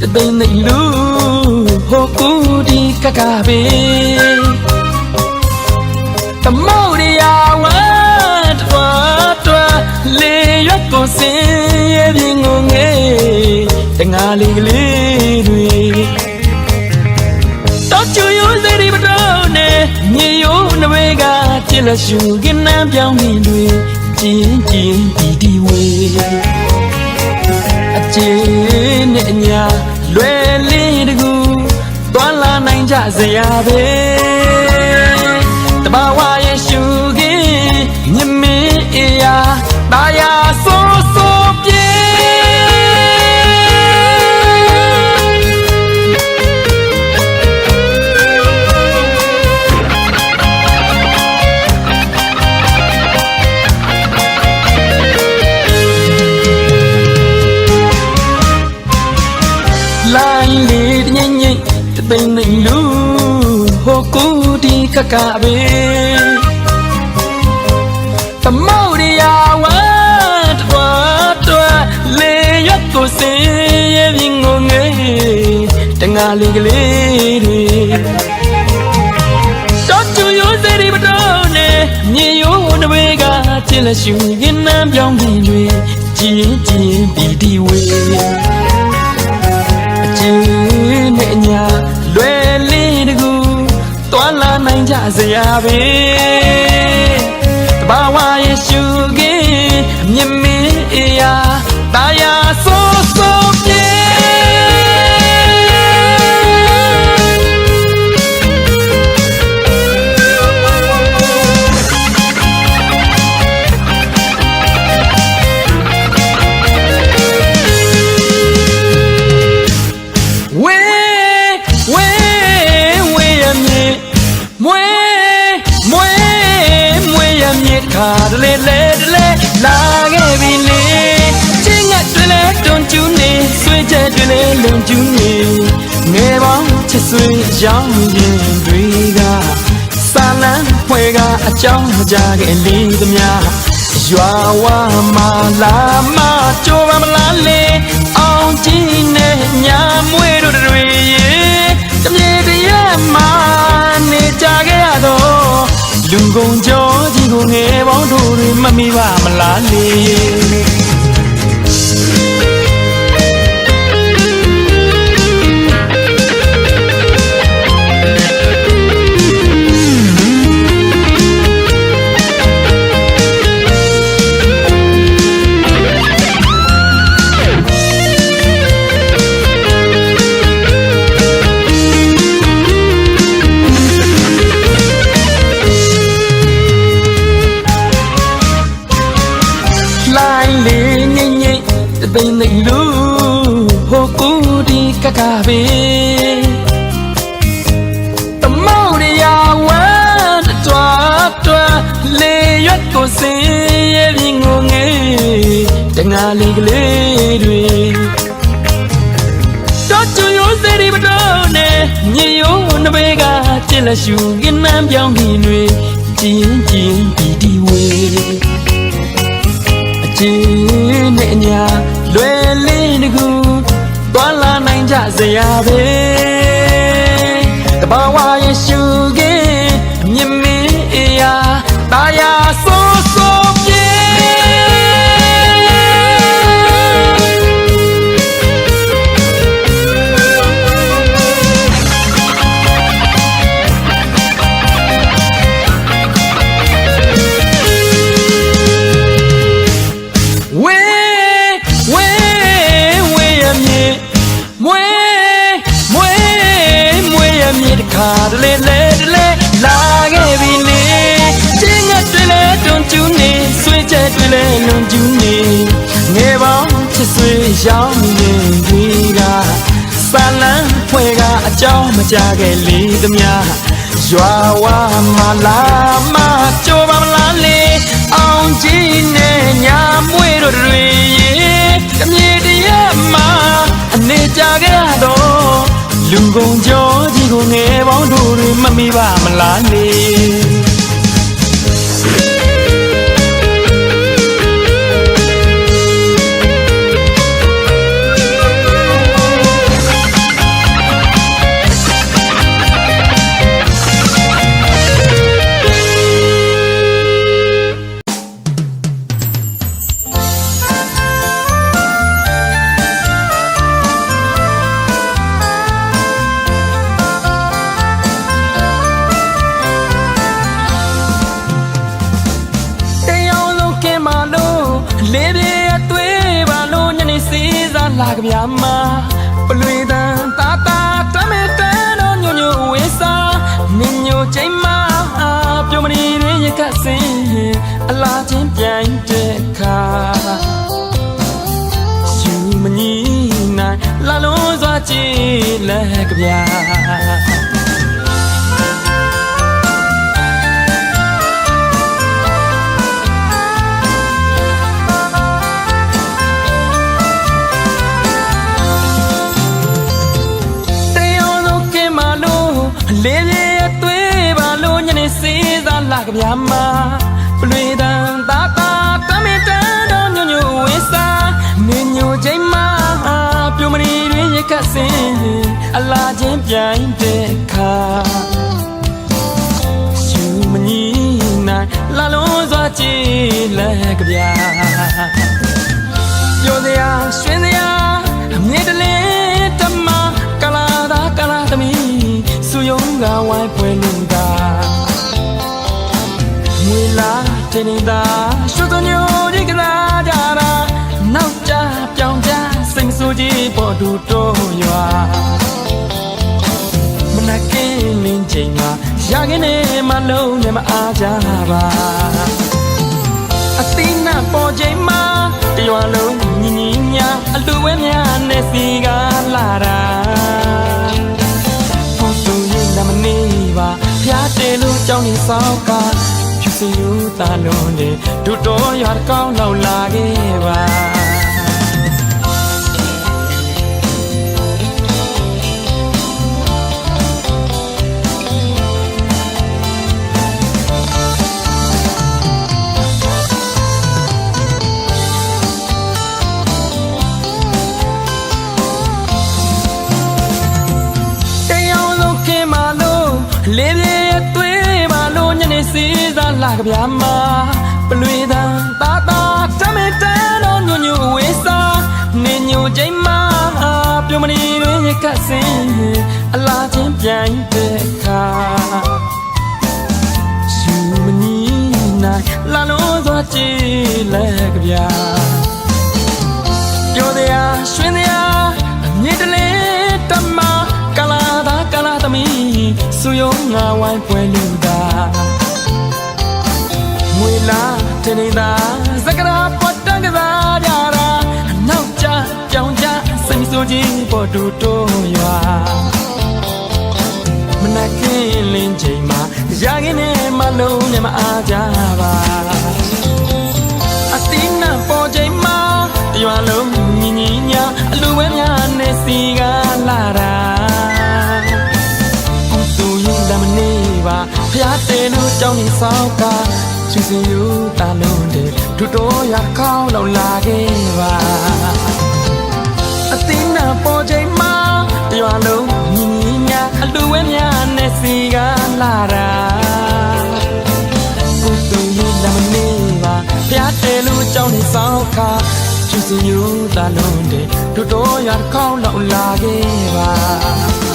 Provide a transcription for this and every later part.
တသိန်းသိန်းလူဟိုကူဒီကကပဲတမောရယာဝတ်တွားတွားလေရွက်ကိုစင်ရဲ့ပြင်းငုံငယ်တငါလေးကလေးတွေတော့ချူရိုးစရီပတော်နဲ့မြေရိုးနဝဲကချစ်လက်ရှူကင်းနှံပြောင်းနေတွေကျင်းကျင်းဒီဒီဝေးအ ကျင်းနဲ့အညာလွယ်လေးတကူသွားလာနိုင်ကြစရာပဲတဘာဝ ကူဒီကကပဲတမောရယာဝတ်တွားတွားလေရွက်ကိုစင်ရဲ့ပြင်းငုံငယ်တငါလေးကလေးတွေတော့ချူရိုးစရီပတော်နဲ့မြေရိုးနဝေကချစ်လက်ရှူရင်နှံပြောင်းပြင်တွေကြည်ကြည်ပီတီဝေးအကျင်းနဲ့အညာလွယ်လေးတကူတွာလာနိုင် ကြစရာပဲတဘာဝရဲ့ရှုခင်အမြင်မင်းအေးရာတာယာဆိုး စ်ဆွေးရောင်းရင်တွေကစာလန်းဖွယ်ကအကြောင်းမကြခဲ့လေသမျှရွာဝမာလာမကြိုးပါမလားလေအောင်ကြည့်နေညာမွေးတို့တွေရေတမြေတရမှာနေကြခဲ့ရတော့လူကုန်ကြောကြီးကိုငယ်ပေါင်းတို့တွေမမိပါမလားလေလို ကကပဲတမောရယာဝတ်တွားတွားလေရွက်ကိုစင်ရဲ့ပြင်းငုံငယ်တငါလေးကလေးတွေတော့ချူရိုးစရီပတော်နဲ့မြေရိုးနဘေးကချစ်လက်ရှူကင်းနှံပြောင်းပြင်တွေကျင်းကျင်းပီတီဝေးအကျင်းနဲ့အညာလွယ်လေးတကူသွားလာ နိုင်ကြစရာပဲတဘာဝရဲ့ရှုခင်အမြင်မင်းအေးရာတာယာဆိုးဆိုး ကအကြောင်းမကြခဲ့လေသမျှရွာဝမလာမကြိုးပါမလားလေအောင်ကြီးနဲ့ညာမွေးတို့တွေရေတမြေတရမှာအနေကြခဲ့ရတော့လူကုန်ကြောကြီးကိုငယ်ပေါင်းတို့တွေမမိပါမလားလေ ကဗျာမှာပလွေတန်တာတာတမဲတန်တော့ညို့ညို့ဝေးစားနင်ညို့ချိန်မှာပြုံးမရီတွေရကစင်အလားချင်းပြိုင်တဲ့ခါယူမညီနိုင်လာလုံးစွာကြည်လက်ကဗျာ စားလာကဗျာမှာပလွေတန်တာတာတမင်တန်တော့ညို့ညို့ဝေးစားနင်ညို့ချိန်မှာပြုံးမရီတွေရကစင်အလားချင်းပြိုင်တဲ့ခါယူမညီနိုင်လာလုံးစွာကြည်လက်ကဗျာပြောစရာရွှင်စရာအမြင့်တလင်းတမကလာသာကလာသမီးစုယုံကဝိုင်းပွဲလို့ တာငွေလာတင်နေတာရွှေသွညိုဒီကစားကြတာနောက်ကြပြောင်းကြစိတ်ဆိုးကြီးပေါ်တူတော့ရွာမနက်ကင်းလင်းချိန်မှာရခင်းနေမလုံးနဲ့မအားကြပါအသိနာပေါ်ချိန်မှာတရွာလုံးညီညီညာအလူဝဲများနဲ့စီကလာတာဖုန်းသူရင်နမနေပါဖျားတယ်လို့ကြောင်းနေဆောင်ကဖြူ စင်ယူတာလုံးနဲ့ဒူတော်ရွာတစ်ကောင်းလောက်လာခဲ့ပါ လာကဗျာမှာပလွေတန်တာတာတမဲတန်တော့ညို့ညို့ဝေးစားနေညို့ချိန်မှာပြုံးမရီတွေရကစင်အလားချင်းပြိုင်တဲ့ခါယူမနီနိုင်လာလို့သွားကြည့်လက်ကဗျာပြောတရားရွှင်တရားအမြင့်တလေတမကလာသာကလာသမီးစုယုံငါဝိုင်းပွဲလူတာငွေ လာတင်နေတာစကရာပတ်တန်ကစားကြတာအနောက်ကျပြောင်းကျစိတ်ဆိုးကြီးပေါ်တူတိုးရွာမနက်ခင်းလင်းချိန်မှာရခင်နဲ့မလုံးနဲ့မအားကြပါအတိနာပေါ်ချိန်မှာတရွာလုံးညီညီညာအလူဝဲများနဲ့စီကလာတာဘုသူရင်တမနေပါဖျားတယ်လို့ကြောင်းနေဆောင်ကချူ စင်ယူတာလုံးတဲ့ဒူတော်ရကောင်းလောက်လာခဲ့ပါအတိနာပေါ်ချိန်မှာတရွာလုံးညီညီညာအလူဝဲများနဲ့စီကလာတာဘုသူရင်လမနေပါဖျားတယ်လို့ကြောင်းနေဆောင်ခါချူစီယူတာလုံးတဲ့တို့တော်ရကောင်းလောက်လာခဲ့ပါ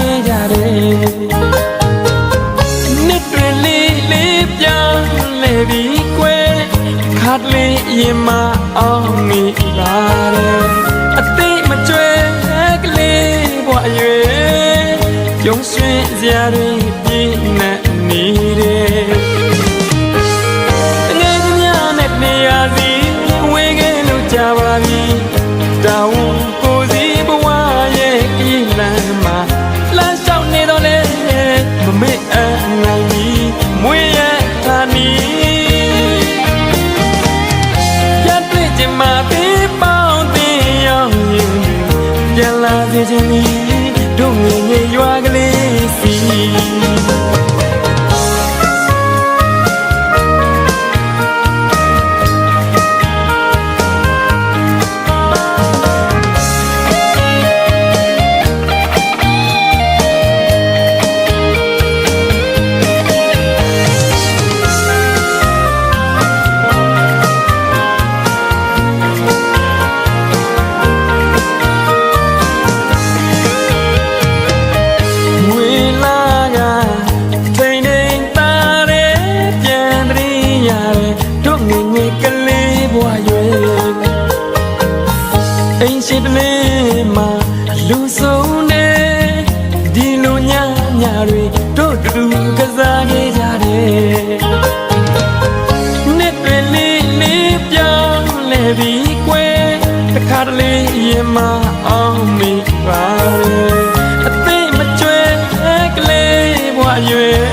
ခဲ့ကြတယ်နှစ်တွေလေးလေးပြောင်းလဲပြီးကွယ်ခါတလေးရင်မအောင်မိလာတယ်အသိမကျွဲကလေးဘဝရွယ်ပြုံးရွှင်စရာတွေပြည့်နေ လေး